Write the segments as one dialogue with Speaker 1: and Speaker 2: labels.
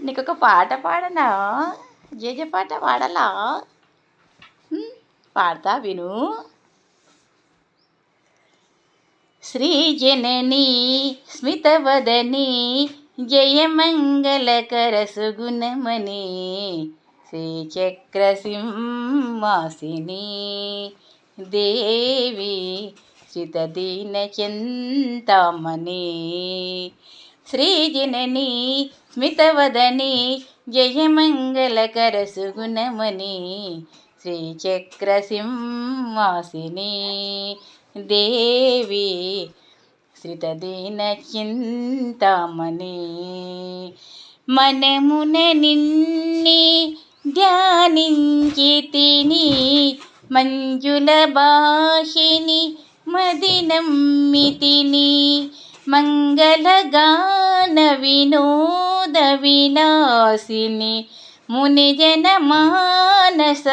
Speaker 1: నీకు ఒక పాట పాడనా? జేజ పాట పాడాలా? పాడతా విను. శ్రీజనని స్మితవదని జయమంగళకర సుగుణమణి శ్రీచక్రసింహాసిని దేవి శ్రితదీనచింతామణి శ్రీజనని స్మితవదని జయమంగళకర సుగుణమణి శ్రీచక్రసింహాసిని దేవి శ్రితదీన చింతామణి. మనమున నిన్ని ధ్యానించి తిని మంజుల భాషిని మది నమ్మితిని మంగళగాన వినోద విలాసిని మునిజన మానస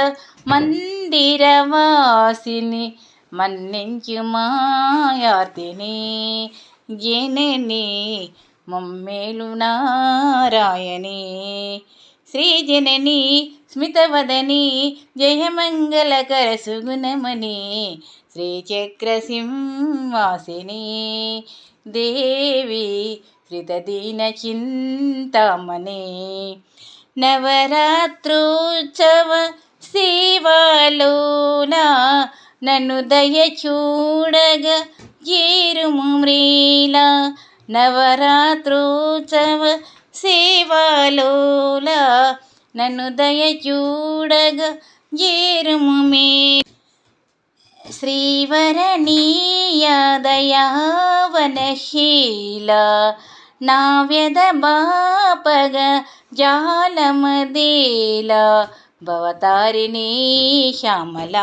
Speaker 1: మందిరవాసిని మన్నించు మాయాతిని జనని మమ్మేలు నారాయణి. శ్రీ జనని స్మితవదని జయమంగళకర సుగుణమని శ్రీచక్రసింహాసిని దేవి శ్రితదీన చింతామణి నవరాత్రోత్సవ సేవలోన నన్ను దయ చూడగ జీరుము మ్రీల. నవరాత్రోత్సవ సేవలోల నన్ను దయ చూడగ జీరుము మీ శ్రీవరణీయ దయావనశీల నా వ్యద బాపగ జాలమదేల భవతారిణి శ్యామల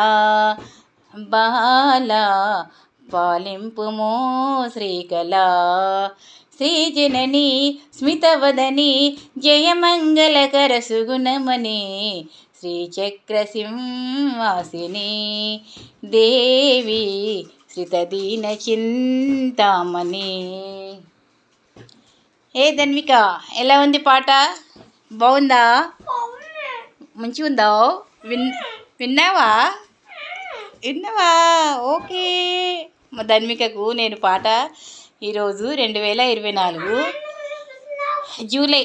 Speaker 1: బాల పాలింపుమో శ్రీకళ శ్రీజనని స్మితవదని జయమంగళకర సుగుణమణి శ్రీచక్రసింహాసిని దేవి శ్రితదీన చింతామణి. ఏ ధన్విక ఎలా ఉంది పాట? బాగుందా? మంచిగుందా? విన్ విన్నావా? విన్నావా? ఓకే. మా ధన్వికకు నేను పాట ఈరోజు రెండు వేల ఇరవై నాలుగు జూలై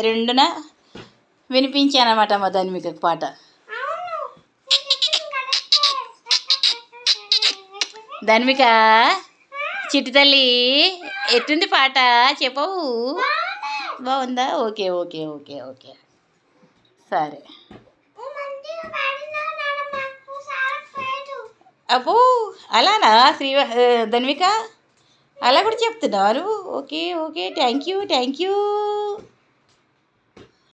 Speaker 1: రెండున వినిపించానమాట మా ధన్వికకు పాట. ధన్విక చిట్టి తల్లి ఎట్టుంది పాట? చెప్పవు బాగుందా? Okay okay okay okay. సరే. అబ్బో అలానా శ్రీ ధన్విక అలా కూడా చెప్తున్నారు okay okay. Thank you thank you